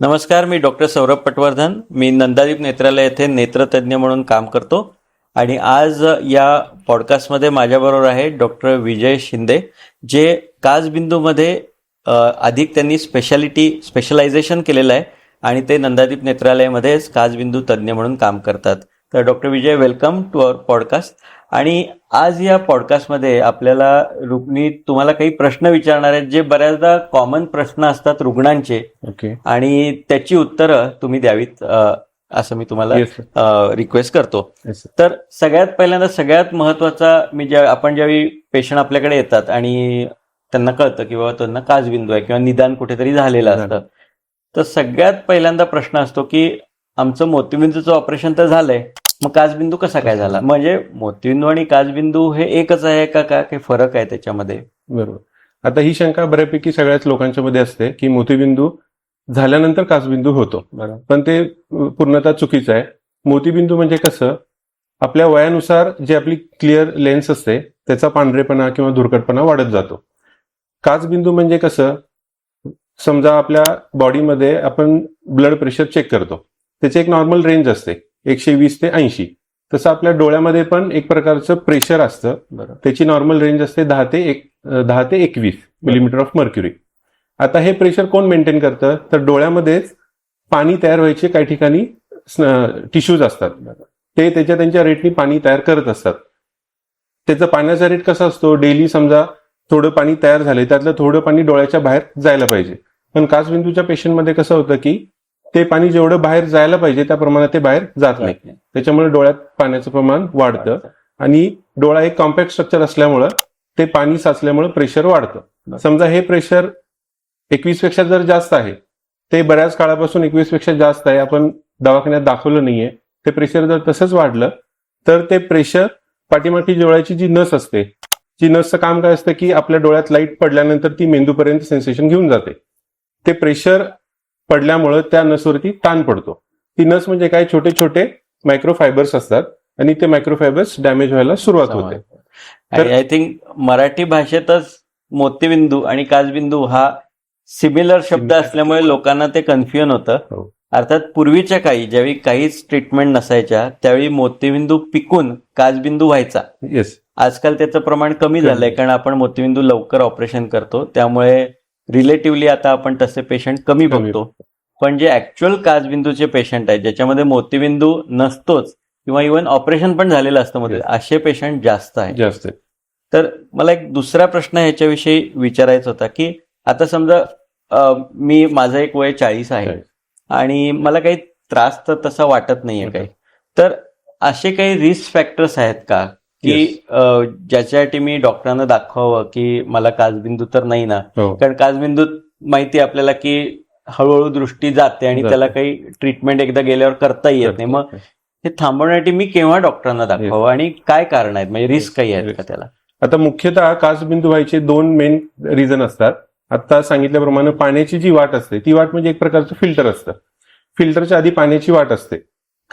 नमस्कार मी डॉक्टर सौरभ पटवर्धन. मी नंदादीप नेत्रालय येथे नेत्रतज्ञ म्हणून काम करतो. आणि आज या पॉडकास्टमध्ये माझ्याबरोबर आहे डॉक्टर विजय शिंदे जे काजबिंदूमध्ये अधिक त्यांनी स्पेशालिटी स्पेशलायझेशन केलेलं आहे आणि ते नंदादीप नेत्रालयामध्येच काजबिंदू तज्ज्ञ म्हणून काम करतात. तर doctor Vijay welcome to our podcast आणि आज या पॉडकास्टमध्ये आपल्याला रुग्णी तुम्हाला काही प्रश्न विचारणार आहेत जे बऱ्याचदा कॉमन प्रश्न असतात रुग्णांचे. ओके आणि त्याची उत्तरं तुम्ही द्यावीत असं मी तुम्हाला सर रिक्वेस्ट करतो. सर तर सगळ्यात पहिल्यांदा सगळ्यात महत्त्वाचा मी ज्या आपण ज्यावेळी पेशंट आपल्याकडे येतात आणि त्यांना कळतं की बाबा त्यांना काजबिंदू आहे किंवा निदान कुठेतरी झालेलं असतं तर सगळ्यात पहिल्यांदा प्रश्न असतो की आमचं मोतीबिंदूचं ऑपरेशन तर झालंय मग काजबिंदू कसा काय झाला? म्हणजे मोतीबिंदू आणि काजबिंदू हे एकच आहे का का काही फरक आहे त्याच्यामध्ये? बरोबर. आता ही शंका बऱ्यापैकी सगळ्याच लोकांच्या मध्ये असते की मोतीबिंदू झाल्यानंतर काचबिंदू होतो. पण ते पूर्णतः चुकीचं आहे. मोतीबिंदू म्हणजे कसं? आपल्या वयानुसार जी आपली क्लिअर लेन्स असते त्याचा पांढरेपणा किंवा धुरकटपणा वाढत जातो. काचबिंदू म्हणजे कसं? समजा आपल्या बॉडीमध्ये आपण ब्लड प्रेशर चेक करतो. त्याचे एक नॉर्मल रेंज असते. एकशे वीस ते ऐंशी. तसं आपल्या डोळ्यामध्ये पण एक प्रकारचं प्रेशर असतं. त्याची नॉर्मल रेंज असते दहा ते एक दहा ते एकवीस मिलीमीटर ऑफ मर्क्युरी आता हे प्रेशर कोण मेंटेन करतं? तर डोळ्यामध्येच पाणी तयार व्हायचे काही ठिकाणी टिश्यूज असतात. ते त्याच्या त्यांच्या रेटनी पाणी तयार करत असतात. त्याचं पाण्याचा रेट कसा असतो? डेली समजा थोडं पाणी तयार झालंय त्यातलं थोडं पाणी डोळ्याच्या बाहेर जायला पाहिजे. पण काचबिंदूच्या पेशंटमध्ये कसं होतं की ते पाणी जेवढं बाहेर जायला पाहिजे त्या प्रमाणात ते बाहेर जात नाही. त्याच्यामुळे डोळ्यात पाण्याचं प्रमाण वाढतं. आणि डोळा एक कॉम्पॅक्ट स्ट्रक्चर असल्यामुळं ते पाणी साचल्यामुळे प्रेशर वाढतं. समजा हे प्रेशर एकवीसपेक्षा जर जास्त आहे ते बऱ्याच काळापासून एकवीसपेक्षा जास्त आहे आपण दवाखान्यात दाखवलं नाहीये ते प्रेशर जर तसंच वाढलं तर ते प्रेशर पाठीमागची डोळ्याची जी नस असते जी नसचं काम काय असतं की आपल्या डोळ्यात लाइट पडल्यानंतर ती मेंदूपर्यंत सेन्सेशन घेऊन जाते. ते प्रेशर पडल्यामुळं त्या नसवरती ताण पडतो. ती नस म्हणजे काय? छोटे छोटे मायक्रोफायबर्स असतात आणि ते मायक्रोफायबर्स डॅमेज व्हायला सुरुवात होते. आय थिंक मराठी भाषेतच मोतीबिंदू आणि काजबिंदू हा सिमिलर शब्द. असल्यामुळे लोकांना ते कन्फ्युजन होतं. हो. अर्थात पूर्वीच्या काही ज्यावेळी काहीच ट्रीटमेंट नसायच्या त्यावेळी मोतीबिंदू पिकून काजबिंदू व्हायचा. येस आजकाल त्याचं प्रमाण कमी. झालंय कारण आपण मोतीबिंदू लवकर ऑपरेशन करतो. त्यामुळे रिलेटिव्हली आता आपण तसे पेशंट कमी बघतो पण जे ऍक्च्युअल काजबिंदूचे पेशंट आहेत ज्याच्यामध्ये मोतीबिंदू नसतोच किंवा इव्हन ऑपरेशन पण झालेलं असतं मध्ये. असे पेशंट जास्त आहेत जास्त आहे. तर मला एक दुसरा प्रश्न ह्याच्याविषयी विचारायचा होता की आता समजा मी माझं एक वय चाळीस आहे. आणि मला काही त्रास तर तसा वाटत नाहीये काही तर असे काही रिस्क फॅक्टर्स आहेत का की ज्याच्यासाठी मी डॉक्टरांना दाखवावं की मला काजबिंदू तर नाही ना. हो. कारण काजबिंदू माहिती आहे आपल्याला की हळूहळू दृष्टी जाते आणि. त्याला काही ट्रीटमेंट एकदा गेल्यावर करता येत नाही. मग हे थांबवण्यासाठी मी केव्हा डॉक्टरांना दाखवावं आणि काय कारण आहेत? म्हणजे रिस्क काही आहेत का. त्याला? आता मुख्यतः काचबिंदू व्हायचे दोन मेन रिझन असतात. आता सांगितल्याप्रमाणे पाण्याची जी वाट असते ती वाट म्हणजे एक प्रकारचं फिल्टर असतं. फिल्टरच्या आधी पाण्याची वाट असते.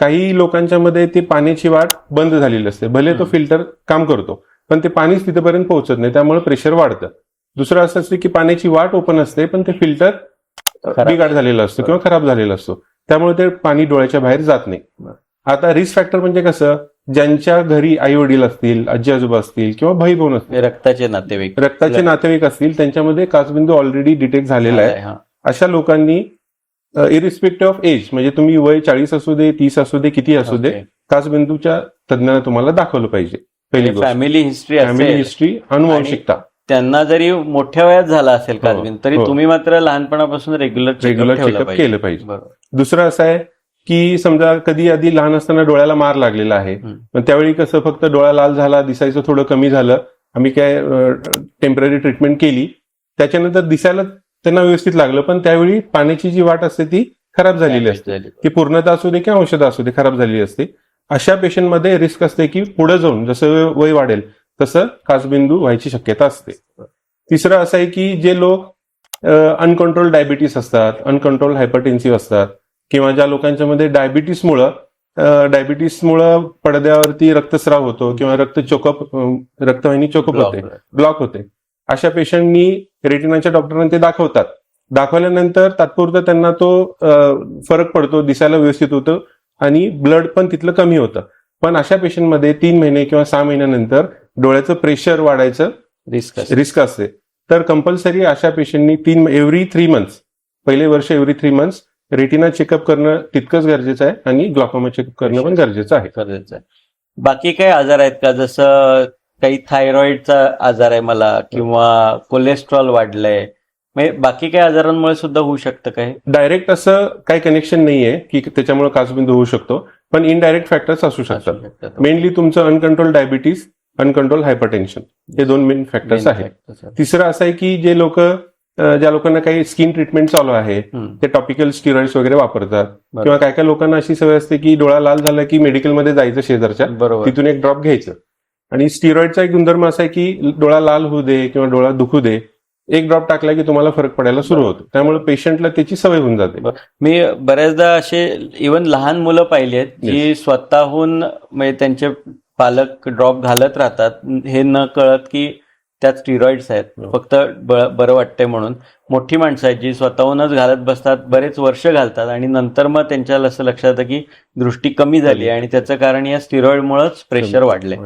काही लोकांच्या मध्ये ती पाण्याची वाट बंद झालेली असते भले तो. फिल्टर काम करतो पण ते पाणीच तिथपर्यंत पोहोचत नाही त्यामुळे प्रेशर वाढतं दुसरं असं असतं की पाण्याची वाट ओपन असते पण ते फिल्टर. बिघाड झालेला असतो किंवा खराब झालेला असतो त्यामुळे ते पाणी डोळ्याच्या बाहेर जात नाही. आता रिस्क फॅक्टर म्हणजे कसं ज्यांच्या घरी आई वडील असतील आजी आजोबा असतील किंवा भाई बहीण असतील रक्ताचे नातेवाईक रक्ताचे नातेवाईक असतील त्यांच्यामध्ये काचबिंदू ऑलरेडी डिटेक्ट झालेला आहे. अशा लोकांनी इरिस्पेक्टिव्ह ऑफ एज म्हणजे तुम्ही वय चाळीस असू दे तीस असू दे किती असू दे ओके. काचबिंदूच्या तज्ञांना तुम्हाला दाखवलं पाहिजे. पहिली फॅमिली हिस्ट्री फॅमिली हिस्ट्री अनुवंशिकता त्यांना जरी मोठ्या वयात झाला असेल हो, तरी हो. तुम्ही मात्र लहानपणापासून रेग्युलर रेग्युलर चेकअप केलं पाहिजे. दुसरं असं आहे की समजा कधी आधी लहान असताना डोळ्याला मार लागलेला आहे. पण त्यावेळी कसं फक्त डोळा लाल झाला दिसायचं थोडं कमी झालं आम्ही काय टेंपररी ट्रीटमेंट केली त्याच्यानंतर दिसायला त्यांना व्यवस्थित लागलं. पण त्यावेळी पाण्याची जी वाट असते ती खराब झालेली असते. ती पूर्णता असू दे किंवा औषध असू दे खराब झालेली असते. अशा पेशंटमध्ये रिस्क असते की पुढे जाऊन जसं वय वाढेल तसं काचबिंदू व्हायची शक्यता असते. तिसरं असं आहे की जे लोक अनकंट्रोल डायबिटीस असतात अनकंट्रोल हायपरटेन्सिव्ह असतात किंवा ज्या लोकांच्या मध्ये डायबिटीसमुळं डायबिटीसमुळं पडद्यावरती रक्तस्राव होतो किंवा रक्त चोकअप रक्तवाहिनी चोकअप होते. ब्लॉक होते. अशा पेशंटनी रेटिनाच्या डॉक्टरांना ते दाखवतात. दाखवल्यानंतर तात्पुरतं त्यांना तो फरक पडतो दिसायला व्यवस्थित होतं आणि ब्लड पण तिथलं कमी होतं. पण अशा पेशंटमध्ये तीन महिने किंवा सहा महिन्यानंतर डोळ्याचं प्रेशर वाढायचं रिस्क रिस्क असते. तर कंपल्सरी अशा पेशंटनी तीन एव्हरी थ्री मंथ्स पहिले वर्ष every three months retina checkup करणं तितकंच गरजेचं आहे आणि ग्लॉकोमा चेकअप करणं पण गरजेचं आहे. गरजेचं आहे. बाकी काही आजार आहेत का? जसं काही थायरॉइडचा आजार आहे मला किंवा कोलेस्ट्रॉल वाढलंय. म्हणजे बाकी काही आजारांमुळे सुद्धा होऊ शकतं काय डायरेक्ट असं काही कनेक्शन नाहीये की त्याच्यामुळे काचबिंदू होऊ शकतो पण इनडायरेक्ट फॅक्टर्स असू शकतात. मेनली तुमचं अनकंट्रोल डायबिटीस अनकंट्रोल हायपरटेन्शन हे दोन मेन फॅक्टर्स आहेत. तिसरं असं आहे की जे लोक ज्या लोकांना काही स्किन ट्रीटमेंट चालू आहे ते टॉपिकल स्टिरॉइड्स वगैरे वापरतात. किंवा काय काय लोकांना अशी सवय असते की डोळा लाल झाला की मेडिकलमध्ये जायचं शेजारच्या बरोबर. तिथून एक ड्रॉप घ्यायचं. आणि स्टिरॉइडचा एक गुणधर्म असा आहे की डोळा लाल होऊ दे किंवा डोळा दुखू दे एक ड्रॉप टाकला की तुम्हाला फरक पडायला सुरू होतो. त्यामुळे पेशंटला त्याची सवय होऊन जाते. मी बऱ्याचदा असे इवन लहान मुलं पाहिली आहेत जी स्वतःहून म्हणजे त्यांचे पालक ड्रॉप घालत राहतात. हे न कळत की त्यात स्टिरॉइड्स आहेत हो. फक्त बरं वाटतंय म्हणून मोठी माणसं आहेत जी स्वतःहूनच घालत बसतात बरेच वर्ष घालतात आणि नंतर मग त्यांच्या असं लक्षात येतं की दृष्टी कमी झाली आणि त्याचं कारण या स्टिरॉइडमुळेच प्रेशर वाढले.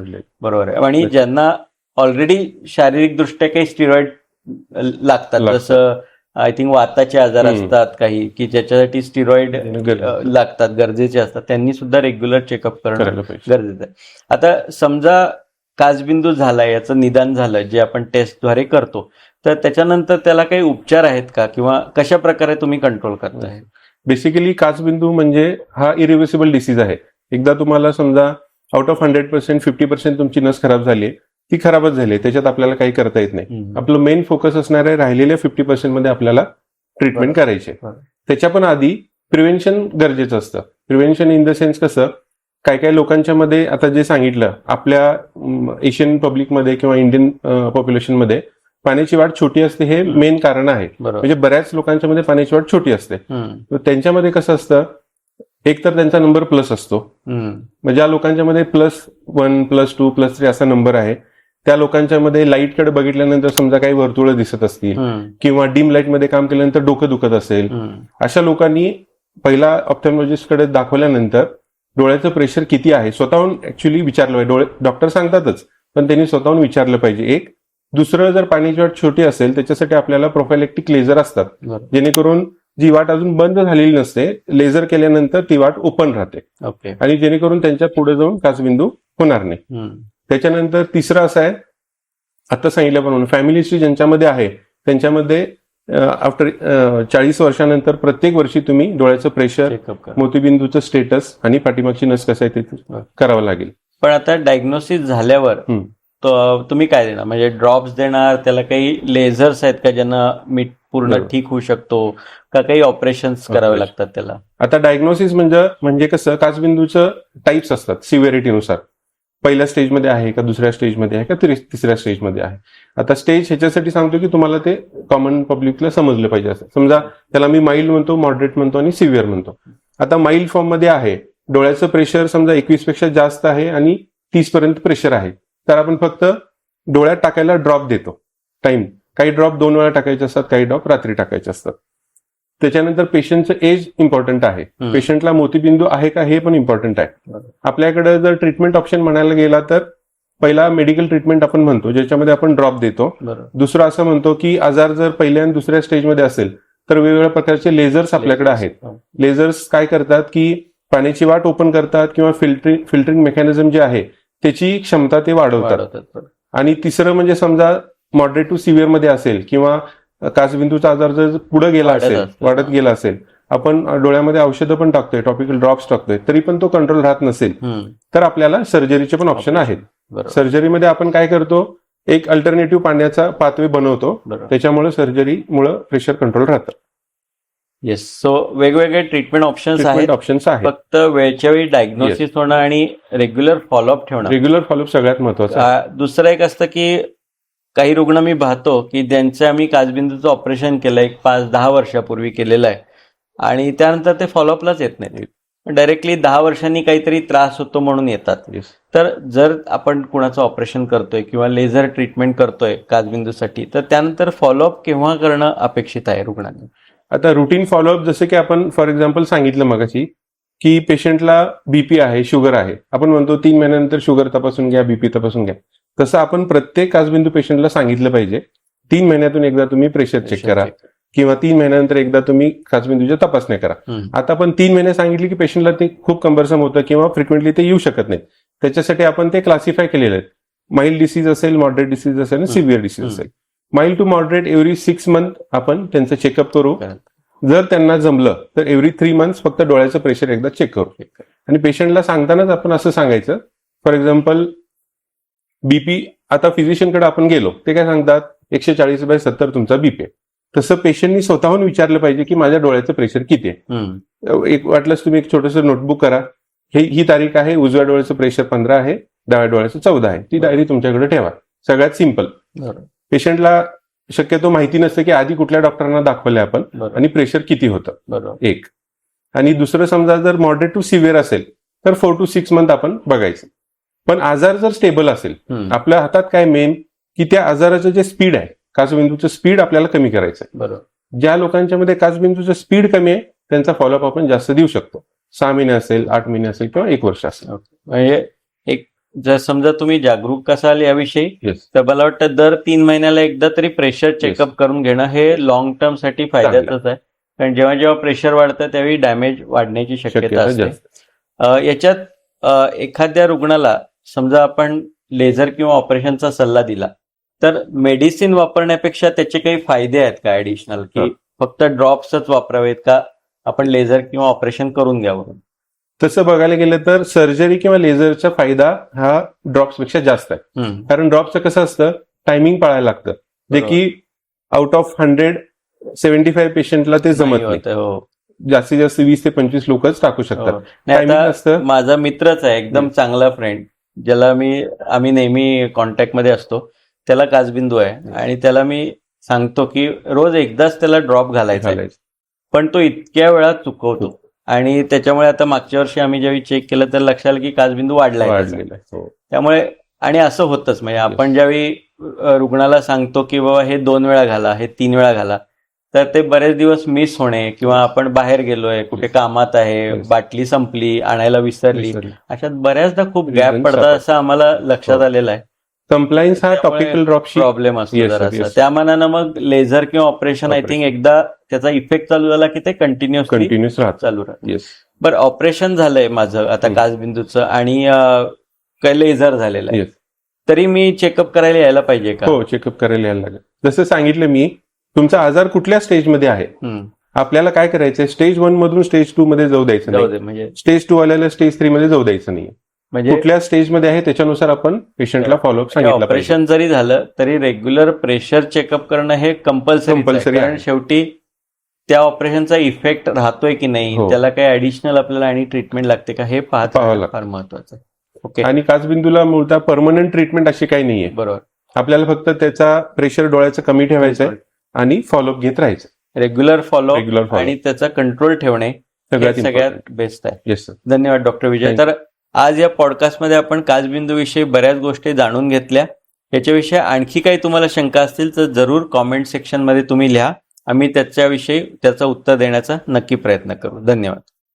बरोबर आहे आणि ज्यांना ऑलरेडी शारीरिक दृष्ट्या काही स्टिरॉइड लागतात. जसं आय थिंक वाताचे आजार. असतात काही की ज्याच्यासाठी स्टिरॉइड. लागतात गरजेचे असतात त्यांनी सुद्धा रेग्युलर चेकअप करणं गरजेचं आहे आता समजा काचबिंदू झालाय याचं निदान झालं जे आपण टेस्टद्वारे करतो. तर त्याच्यानंतर त्याला काही उपचार आहेत का? किंवा कशा प्रकारे तुम्ही कंट्रोल करताय? बेसिकली काचबिंदू म्हणजे हा इरिव्हर्सिबल डिसीज आहे. एकदा तुम्हाला समजा out of hundred percent fifty percent तुमची नस खराब झाली ती खराबच झाली. त्याच्यात आपल्याला काही करता येत नाही. आपलं मेन फोकस असणार आहे राहिलेल्या फिफ्टी पर्सेंटमध्ये आपल्याला ट्रीटमेंट करायची. त्याच्या पण आधी प्रिव्हेन्शन गरजेचं असतं. प्रिव्हेन्शन इन द सेन्स कसं काय काय लोकांच्या मध्ये आता जे सांगितलं आपल्या एशियन पब्लिकमध्ये किंवा इंडियन पॉप्युलेशनमध्ये पाण्याची वाढ छोटी असते हे मेन कारण आहे म्हणजे बऱ्याच लोकांच्या मध्ये पाण्याची वाढ छोटी असते त्यांच्यामध्ये कसं असतं एक तर त्यांचा नंबर प्लस असतो. मग ज्या लोकांच्या मध्ये plus one plus two plus three असा नंबर आहे त्या लोकांच्या मध्ये लाईटकडे बघितल्यानंतर समजा काही वर्तुळं दिसत असतील. किंवा डिम लाइटमध्ये काम केल्यानंतर डोकं दुखत असेल. अशा लोकांनी पहिला ऑप्थॅमॉलॉजिस्टकडे दाखवल्यानंतर डोळ्याचं प्रेशर किती आहे? स्वतःहून ऍक्च्युली विचारलं पाहिजे. डोळे डॉक्टर सांगतातच पण त्यांनी स्वतःहून विचारलं पाहिजे. एक दुसरं जर पाण्याची वाट छोटी असेल त्याच्यासाठी आपल्याला प्रोफायलेक्टिक लेझर असतात. जेणेकरून जी वाट अजून बंद झालेली नसते लेझर केल्यानंतर ती वाट ओपन राहते. ओके. आणि जेणेकरून त्यांच्या पुढे जाऊन काचबिंदू होणार नाही. त्याच्यानंतर तिसरं असं आहे आता सांगितल्याप्रमाणे फॅमिली हिस्ट्री ज्यांच्यामध्ये आहे त्यांच्यामध्ये आफ्टर चाळीस वर्षानंतर प्रत्येक वर्षी तुम्ही डोळ्याचं प्रेशर चेकअप करा. मोतीबिंदूचं स्टेटस आणि पाठीमागची नस कसं आहे ते करावं लागेल. पण आता डायग्नोसिस झाल्यावर तुम्ही काय देणार? म्हणजे ड्रॉप्स देणार त्याला काही लेझर्स आहेत का ज्यांना मीठ पूर्ण. ठीक होऊ शकतो? का काही ऑपरेशन्स करावे. लागतात त्याला? आता डायग्नोसिस म्हणजे म्हणजे कसं काचबिंदूचं टाईप्स असतात सिव्हिरिटीनुसार पहिल्या स्टेजमध्ये आहे का दुसऱ्या स्टेजमध्ये आहे का तिसऱ्या स्टेजमध्ये आहे? आता स्टेज ह्याच्यासाठी सांगतो की तुम्हाला ते कॉमन पब्लिकला समजलं पाहिजे असं. समजा त्याला मी माइल्ड म्हणतो मॉडरेट म्हणतो आणि सिव्हिअर म्हणतो. आता माइल्ड फॉर्ममध्ये आहे. डोळ्याचं प्रेशर समजा एकवीसपेक्षा जास्त आहे आणि तीस पर्यंत प्रेशर आहे. तर आपण फक्त डोळ्यात टाकायला ड्रॉप देतो. टाइम काही ड्रॉप दोन वेळा टाकायचे असतात काही ड्रॉप रात्री टाकायचे असतात. त्याच्यानंतर पेशंटचं एज इम्पॉर्टंट आहे. पेशंटला मोतीबिंदू आहे का हे पण इम्पॉर्टंट आहे. आपल्याकडे जर ट्रीटमेंट ऑप्शन म्हणायला गेला तर पहिला मेडिकल ट्रीटमेंट आपण म्हणतो ज्याच्यामध्ये आपण ड्रॉप देतो दुसरं असं म्हणतो की आजार जर पहिल्या आणि दुसऱ्या स्टेजमध्ये असेल तर वेगवेगळ्या प्रकारचे लेझर्स आपल्याकडे आहेत हो. लेझर्स काय करतात की पाण्याची वाट ओपन करतात किंवा फिल्टरिंग फिल्टरिंग मेकॅनिझम जे आहे त्याची क्षमता ते वाढवतात. आणि तिसरं म्हणजे समजा मॉडरेट टू सिव्हिअरमध्ये असेल किंवा काचबिंदूचा आजार जर पुढे गेला असेल. वाढत गेला असेल आपण डोळ्यामध्ये औषधं पण टाकतोय टॉपिकल ड्रॉप्स टाकतोय तरी पण तो कंट्रोल राहत नसेल. तर आपल्याला सर्जरीचे पण ऑप्शन आहेत. सर्जरीमध्ये आपण काय करतो एक अल्टरनेटिव्ह पाण्याचा पाथवे बनवतो त्याच्यामुळे सर्जरीमुळे प्रेशर कंट्रोल राहतं. येस सो वेगवेगळे ट्रीटमेंट ऑप्शन्स आहेत. ऑप्शन्स आहेत. फक्त वेळच्या वेळी डायग्नोसिस होणं आणि रेग्युलर फॉलोअप ठेवणं रेग्युलर फॉलोअप सगळ्यात महत्वाचं दुसरं एक असतं की काही रुग्ण मी पाहतो की ज्यांचं आम्ही काजबिंदूचं ऑपरेशन केलं एक पाच दहा वर्षापूर्वी केलेलं आहे. आणि त्यानंतर ते फॉलोअपलाच येत नाहीत. डायरेक्टली दहा वर्षांनी काहीतरी त्रास होतो म्हणून येतात. तर जर आपण कुणाचं ऑपरेशन करतोय किंवा लेझर ट्रीटमेंट करतोय काजबिंदूसाठी तर त्यानंतर फॉलोअप केव्हा करणं अपेक्षित आहे रुग्णांनी? आता रुटीन फॉलोअप जसं की आपण फॉर एक्झाम्पल सांगितलं मगाशी की पेशंटला बीपी आहे शुगर आहे. आपण म्हणतो तीन महिन्यानंतर शुगर तपासून घ्या बीपी तपासून घ्या. तसं आपण प्रत्येक काजबिंदू पेशंटला सांगितलं पाहिजे तीन महिन्यातून एकदा तुम्ही प्रेशर चेक करा किंवा तीन महिन्यानंतर एकदा तुम्ही काजबिंदूच्या तपासण्या करा. आता आपण तीन महिने सांगितले की पेशंटला ते खूप कंबरसम होतं किंवा फ्रिक्वेंटली ते येऊ शकत नाही त्याच्यासाठी आपण ते क्लासिफाय केलेले आहेत. माइल्ड डिसीज असेल मॉडरेट डिसीज असेल आणि सिव्हिअर डिसीज. असेल. Mild to moderate every six month आपण त्यांचं चेकअप करू. जर त्यांना जमलं तर एव्हरी थ्री मंथ्स फक्त डोळ्याचं प्रेशर एकदा चेक करू. आणि पेशंटला सांगतानाच आपण असं सांगायचं फॉर एक्झाम्पल बीपी आता फिजिशियनकडे आपण गेलो ते काय सांगतात? एकशे चाळीस बाय सत्तर तुमचा बीपी आहे. तसं पेशंटनी स्वतःहून विचारलं पाहिजे की माझ्या डोळ्याचं प्रेशर किती आहे. एक वाटलंच तुम्ही एक छोटस नोटबुक करा. हे ही तारीख आहे उजव्या डोळ्याचं प्रेशर पंधरा आहे डाव्या डोळ्याचं चौदा आहे. ती डायरी तुमच्याकडे ठेवा. सगळ्यात सिंपल पेशंटला शक्यतो माहिती नसतं की आधी कुठल्या डॉक्टरांना दाखवलंय आपण आणि प्रेशर किती होतं. बरोबर एक. आणि दुसरं समजा जर मॉडरेट टू सिव्हिअर असेल तर फोर टू सिक्स मंथ आपण बघायचं. पण आजार जर स्टेबल असेल. आपल्या हातात काय मेन की त्या आजाराचं जे स्पीड आहे काचबिंदूचं स्पीड आपल्याला कमी करायचं आहे. बरोबर. ज्या लोकांच्या मध्ये काचबिंदूचं स्पीड कमी आहे त्यांचा फॉलोअप आपण जास्त देऊ शकतो. सहा महिने असेल आठ महिने असेल किंवा एक वर्ष असेल. म्हणजे एक जर समजा तुम्ही जागरूक असाल याविषयी तर मला वाटतं दर तीन महिन्याला एकदा तरी प्रेशर चेकअप करून घेणं हे लॉंग टर्मसाठी फायद्याचंच आहे. कारण जेव्हा जेव्हा प्रेशर वाढतं त्यावेळी डॅमेज वाढण्याची शक्यता असते. याच्यात एखाद्या रुग्णाला समजा आपण लेझर किंवा ऑपरेशनचा सल्ला दिला तर मेडिसिन वापरण्यापेक्षा त्याचे काही फायदे आहेत का ऍडिशनल की. फक्त ड्रॉप्सच वापरावेत का आपण लेझर किंवा ऑपरेशन करून घ्यावं तसं बघायला गेलं तर सर्जरी किंवा लेझरचा फायदा हा ड्रॉप्सपेक्षा जास्त आहे. कारण ड्रॉपचं कसं असतं टायमिंग पाळायला लागतं जे. की out of hundred seventy five पेशंटला ते जमत नाही हो. जास्तीत जास्त वीस ते पंचवीस लोकच टाकू शकतात हो. माझा मित्रच आहे एकदम. चांगला फ्रेंड ज्याला मी आम्ही नेहमी कॉन्टॅक्टमध्ये असतो त्याला काजबिंदू आहे. आणि त्याला मी सांगतो की रोज एकदाच त्याला ड्रॉप घालायचा. पण तो इतक्या वेळा चुकवतो आणि त्याच्यामुळे आता मागच्या वर्षी आम्ही ज्यावेळी चेक केलं तर लक्षात आलं की काजबिंदू वाढलाय. हो. त्यामुळे आणि असं होतच म्हणजे आपण ज्यावेळी रुग्णाला सांगतो की बाबा हे दोन वेळा घाला हे तीन वेळा घाला तर ते बरेच दिवस मिस होणे किंवा आपण बाहेर गेलोय कुठे कामात आहे. बाटली संपली आणायला विसरली. अशात बऱ्याचदा खूप गॅप पडतात. असं आम्हाला लक्षात हो. आलेलं आहे कंप्लायन्स हा टॉपिकल ड्रॉपशी प्रॉब्लेम असतो. त्या मानानं मग लेझर किंवा ऑपरेशन आय थिंक. एकदा त्याचा इफेक्ट चालू झाला की ते कंटिन्युअस राहत चालू राहतं बरं ऑपरेशन झालंय माझं आता. काजबिंदूचं आणि लेझर झालेलं आहे तरी मी चेकअप करायला यायला पाहिजे का हो चेकअप करायला यायला लागेल जसं सांगितलं मी तुमचा आजार कुठल्या स्टेजमध्ये आहे. आपल्याला काय करायचंय? स्टेज वन मधून स्टेज टू मध्ये जाऊ द्यायचं नाही. म्हणजे स्टेज टू आल्याला स्टेज थ्री मध्ये जाऊ द्यायचं नाही म्हणजे कुठल्या स्टेजमध्ये आहे त्याच्यानुसार आपण पेशंटला फॉलोअप सांगितलं ऑपरेशन जरी झालं तरी रेग्युलर प्रेशर चेकअप करणं हे कंपल्सरी Compulsory कारण. शेवटी त्या ऑपरेशनचा इफेक्ट राहतोय की नाही? हो. त्याला काही ऍडिशनल आपल्याला आणि ट्रीटमेंट लागते का? हे पाहत. फार महत्वाचं आहे. ओके आणि काचबिंदूला मूळतः परमनंट ट्रीटमेंट अशी काही नाहीये. बरोबर. आपल्याला फक्त त्याचा प्रेशर डोळ्याचं कमी ठेवायचं आहे आणि फॉलोअप घेत राहायचं. रेग्युलर फॉलो रेग्युलर आणि त्याचा कंट्रोल ठेवणे हे सगळ्यात. बेस्ट आहे. येस सर धन्यवाद डॉक्टर विजय. Thank तर आज या पॉडकास्टमध्ये आपण काजबिंदू विषयी बऱ्याच गोष्टी जाणून घेतल्या. याच्याविषयी आणखी काही तुम्हाला शंका असतील तर जरूर कॉमेंट सेक्शनमध्ये तुम्ही लिहा. आम्ही त्याच्याविषयी त्याचं उत्तर देण्याचा नक्की प्रयत्न करू. धन्यवाद.